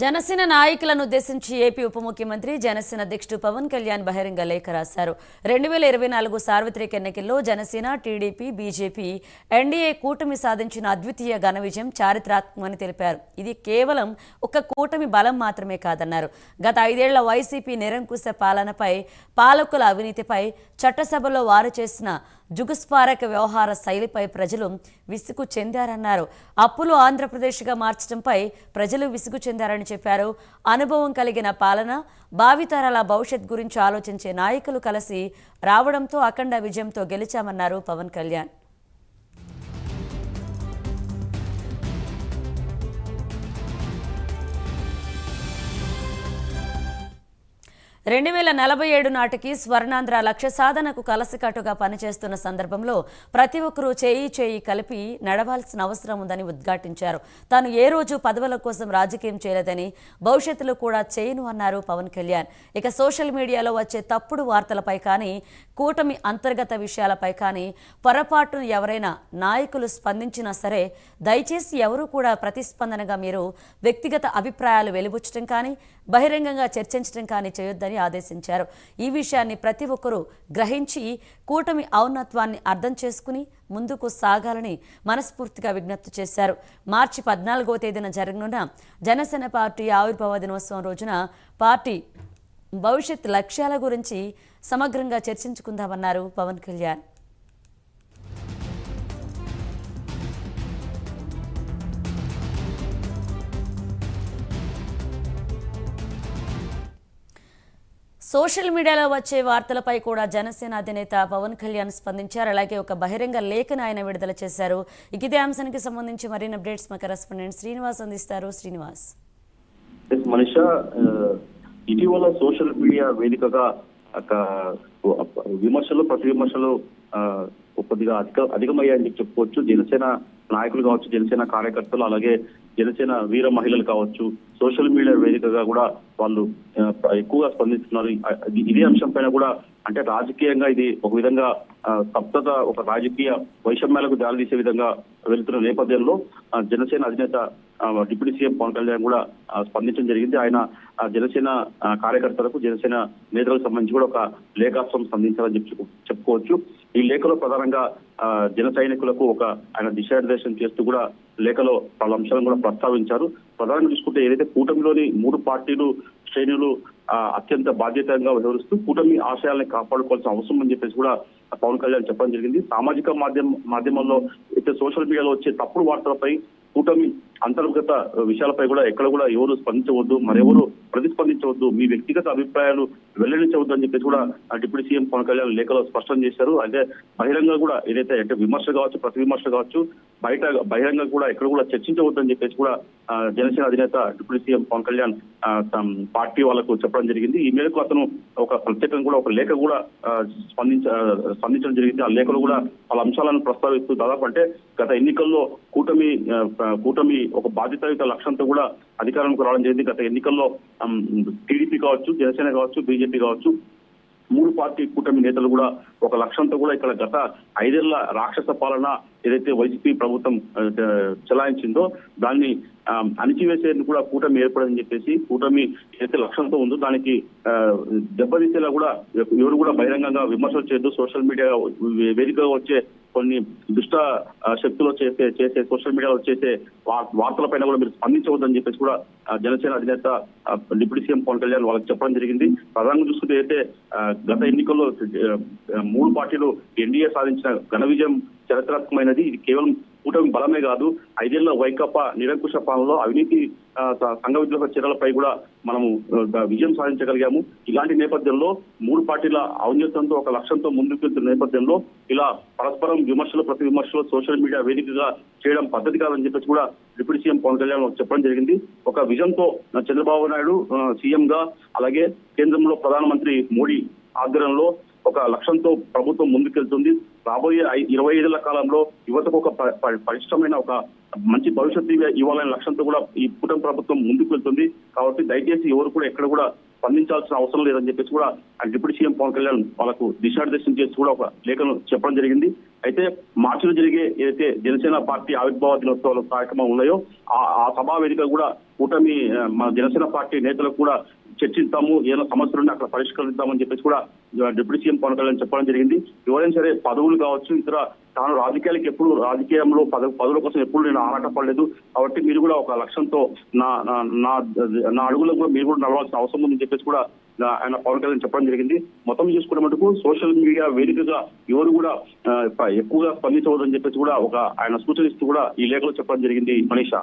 జనసేన నాయకులను ఉద్దేశించి ఏపీ ఉప ముఖ్యమంత్రి జనసేన అధ్యక్షుడు పవన్ కళ్యాణ్ బహిరంగ లేఖ రాశారు. రెండు వేల ఇరవై నాలుగు సార్వత్రిక ఎన్నికల్లో జనసేన టీడీపీ బీజేపీ ఎన్డీఏ కూటమి సాధించిన అద్వితీయ ఘన విజయం చారిత్రాత్మకమని తెలిపారు. ఇది కేవలం ఒక కూటమి బలం మాత్రమే కాదన్నారు. గత ఐదేళ్ళ వైసీపీ నిరంకుశ పాలనపై పాలకుల అవినీతిపై చట్టసభలో వారు చేసిన జుగుస్పారక వ్యవహార శైలిపై ప్రజలు విసుగు చెందారన్నారు. అప్పులు ఆంధ్రప్రదేశ్గా మార్చడంపై ప్రజలు విసుగు చెందారని చెప్పారు. అనుభవం కలిగిన పాలన భావితరాల భవిష్యత్ గురించి ఆలోచించే నాయకులు కలిసి రావడంతో అఖండ విజయంతో గెలిచామన్నారు పవన్ కళ్యాణ్. రెండు వేల నలభై ఏడు నాటికి స్వర్ణాంధ్ర లక్ష్య సాధనకు కలసికట్టుగా పనిచేస్తున్న సందర్భంలో ప్రతి ఒక్కరూ చేయి చేయి కలిపి నడవాల్సిన అవసరం ఉందని ఉద్ఘాటించారు. తాను ఏ రోజు పదవుల కోసం రాజకీయం చేయలేదని భవిష్యత్తులో కూడా చేయను అన్నారు పవన్ కళ్యాణ్. ఇక సోషల్ మీడియాలో వచ్చే తప్పుడు వార్తలపై కానీ కూటమి అంతర్గత విషయాలపై కానీ పొరపాటును ఎవరైనా నాయకులు స్పందించినా సరే దయచేసి ఎవరూ కూడా ప్రతిస్పందనగా మీరు వ్యక్తిగత అభిప్రాయాలు వెలిబుచ్చడం కానీ బహిరంగంగా చర్చించడం కానీ చేయొద్దని ఆదేశించారు. ఈ విషయాన్ని ప్రతి ఒక్కరూ గ్రహించి కూటమి ఔన్నత్వాన్ని అర్థం చేసుకుని ముందుకు సాగాలని మనస్ఫూర్తిగా విజ్ఞప్తి చేశారు. మార్చి పద్నాలుగో తేదీన జరగనున్న జనసేన పార్టీ ఆవిర్భావ దినోత్సవం రోజున పార్టీ భవిష్యత్ లక్ష్యాల గురించి సమగ్రంగా చర్చించుకుందామన్నారు పవన్ కళ్యాణ్. సోషల్ మీడియాలో వచ్చే వార్తలపై కూడా జనసేన అధినేత పవన్ కళ్యాణ్ స్పందించారు. అలాగే ఒక బహిరంగ లేఖను ఆయన విడుదల చేశారు. ఇక ఇదే అంశానికి సంబంధించి మరిన్ని అప్డేట్స్ మా కరెస్పాండెంట్ శ్రీనివాస్ అందిస్తారు. శ్రీనివాస్. మనిష ఇటీవల సోషల్ మీడియా వేదికగా విమర్శలు ప్రతి విమర్శలు కొద్దిగా అధిక అధికమయ్యాయని చెప్పుకోవచ్చు. జనసేన నాయకులు కావచ్చు జనసేన కార్యకర్తలు అలాగే జనసేన వీర మహిళలు కావచ్చు సోషల్ మీడియా వేదికగా కూడా వాళ్ళు ఎక్కువగా స్పందిస్తున్నారు. ఇదే అంశం పైన కూడా అంటే రాజకీయంగా ఇది ఒక విధంగా సప్తత ఒక రాజకీయ వైషమ్యాలకు దారి తీసే విధంగా వెళ్తున్న నేపథ్యంలో జనసేన అధినేత డిప్యూటీ సీఎం పవన్ కళ్యాణ్ కూడా స్పందించడం జరిగింది. ఆయన ఆ, జనసేన కార్యకర్తలకు జనసేన నేతలకు సంబంధించి కూడా ఒక లేఖాస్త్రం స్పందించాలని చెప్పి చెప్పు- చెప్పుకోవచ్చు. ఈ లేఖలో ప్రధానంగా జన సైనికులకు ఒక ఆయన దిశానిర్దేశం చేస్తూ కూడా లేఖలో పలు అంశాలను కూడా ప్రస్తావించారు. ప్రధానంగా చూసుకుంటే ఏదైతే కూటమిలోని మూడు పార్టీలు శ్రేణులు ఆ, అత్యంత బాధ్యతంగా వ్యవహరిస్తూ కూటమి ఆశయాలను కాపాడుకోవాల్సిన అవసరం అని చెప్పేసి కూడా పవన్ కళ్యాణ్ చెప్పడం జరిగింది. సామాజిక మాధ్యమ మాధ్యమాల్లో అయితే సోషల్ మీడియాలో వచ్చే తప్పుడు వార్తలపై కూటమి అంతర్గత విషయాలపై కూడా ఎక్కడ కూడా ఎవరు స్పందించవద్దు మరెవరు ప్రతిస్పందించవద్దు మీ వ్యక్తిగత అభిప్రాయాలు వెల్లడించవద్దు అని చెప్పేసి కూడా డిప్యూటీ సీఎం పవన్ కళ్యాణ్ లేఖలో స్పష్టం చేశారు. అంటే బహిరంగ కూడా ఏదైతే అంటే విమర్శ కావచ్చు ప్రతి విమర్శ కావచ్చు బయట బహిరంగ కూడా ఎక్కడ కూడా చర్చించవద్దు అని చెప్పేసి కూడా జనసేన అధినేత deputy CM Pawan Kalyan party వాళ్ళకు చెప్పడం జరిగింది. ఈ మేరకు అతను ఒక ప్రత్యేకంగా కూడా ఒక లేఖ కూడా స్పందించ స్పందించడం జరిగింది. ఆ లేఖలో కూడా వాళ్ళ అంశాలను ప్రస్తావిస్తూ దాదాపు అంటే గత ఎన్నికల్లో కూటమి కూటమి ఒక బాధ్యతాయుత లక్ష్యంతో కూడా అధికారంలోకి రావడం జరిగింది. గత ఎన్నికల్లో టీడీపీ కావచ్చు జనసేన కావచ్చు బీజేపీ కావచ్చు మూడు పార్టీ కూటమి నేతలు కూడా ఒక లక్ష్యంతో కూడా ఇక్కడ గత ఐదేళ్ళ రాక్షస పాలన ఏదైతే వైసీపీ ప్రభుత్వం చలాయించిందో దాన్ని ఆ, అణిచివేసేందుకు కూడా కూటమి ఏర్పడని చెప్పేసి కూటమి ఏదైతే లక్ష్యంతో ఉందో దానికి దెబ్బతీసేలా కూడా ఎవరు కూడా బహిరంగంగా విమర్శలు చేయొద్దు. సోషల్ మీడియా వేదికగా వచ్చే కొన్ని దుష్ట శక్తులు చేసే చేసే సోషల్ మీడియాలో చేసే వార్తల వార్తలపైన కూడా మీరు స్పందించవద్దని చెప్పేసి కూడా జనసేన అధినేత డిప్యూటీ సీఎం పవన్ కళ్యాణ్ వాళ్ళకి చెప్పడం జరిగింది. ప్రధానంగా చూసుకుంటే అయితే గత ఎన్నికల్లో మూడు పార్టీలు ఎన్డీఏ సాధించిన ఘన విజయం చరిత్రాత్మకమైన చరిత్రాత్మకమైనది ఇది కేవలం కూటమి బలమే కాదు ఐదేళ్ళ వైకాపా నిరంకుశ పాలనలో అవినీతి సంఘ విద్రోహ చర్యలపై కూడా మనము విజయం సాధించగలిగాము. ఇలాంటి నేపథ్యంలో మూడు పార్టీల ఔన్నత్యంతో ఒక లక్ష్యంతో ముందుకు వెళ్తున్న నేపథ్యంలో ఇలా పరస్పరం విమర్శలు ప్రతి విమర్శలు సోషల్ మీడియా వేదికగా చేయడం పద్ధతి కాదని చెప్పేసి కూడా డిప్యూటీ సీఎం పవన్ కళ్యాణ్ చెప్పడం జరిగింది. ఒక విజయంతో చంద్రబాబు నాయుడు సీఎం గా అలాగే కేంద్రంలో ప్రధానమంత్రి మోడీ ఆధ్వర్యంలో ఒక లక్ష్యంతో ప్రభుత్వం ముందుకెళ్తుంది. రాబోయే ఇరవై ఐదేళ్ళ కాలంలో యువతకు ఒక ప- ఒక మంచి భవిష్యత్తు ఇవ్వాలనే లక్ష్యంతో కూడా ఈ కూటమి ప్రభుత్వం ముందుకు వెళ్తుంది. కాబట్టి దయచేసి ఎవరు కూడా ఎక్కడ కూడా స్పందించాల్సిన అవసరం లేదని చెప్పేసి కూడా ఆ డిప్యూటీ సీఎం పవన్ కళ్యాణ్ వాళ్ళకు దిశానిర్దేశం చేసి కూడా ఒక లేఖను చెప్పడం జరిగింది. అయితే మార్చిలో జరిగే ఏదైతే జనసేన పార్టీ ఆవిర్భావ దినోత్సవాల కార్యక్రమం ఉన్నాయో ఆ ఆ సభా వేదిక కూడా కూటమి మన జనసేన పార్టీ నేతలకు కూడా చర్చిస్తాము ఏదైనా సమస్యలు ఉంటే అక్కడ పరిష్కరిద్దామని చెప్పేసి కూడా డిప్యూటీ సీఎం పవన్ కళ్యాణ్ చెప్పడం జరిగింది. ఎవరైనా సరే పదవులు కావచ్చు ఇతర తాను రాజకీయాలకు ఎప్పుడు రాజకీయంలో పదవి పదవుల కోసం ఎప్పుడు నేను ఆరాటపడలేదు. కాబట్టి మీరు కూడా ఒక లక్ష్యంతో నా నా- నా నా అడుగులో కూడా మీరు కూడా నడవాల్సిన అవసరం ఉందని చెప్పేసి కూడా ఆయన పవన్ కళ్యాణ్ చెప్పడం జరిగింది. మొత్తం చూసుకున్న మటుకు సోషల్ మీడియా వేదికగా ఎవరు కూడా ఎక్కువగా స్పందించవద్దని చెప్పేసి కూడా ఒక ఆయన సూచన ఇస్తూ కూడా ఈ లేఖలో చెప్పడం జరిగింది మనీషా.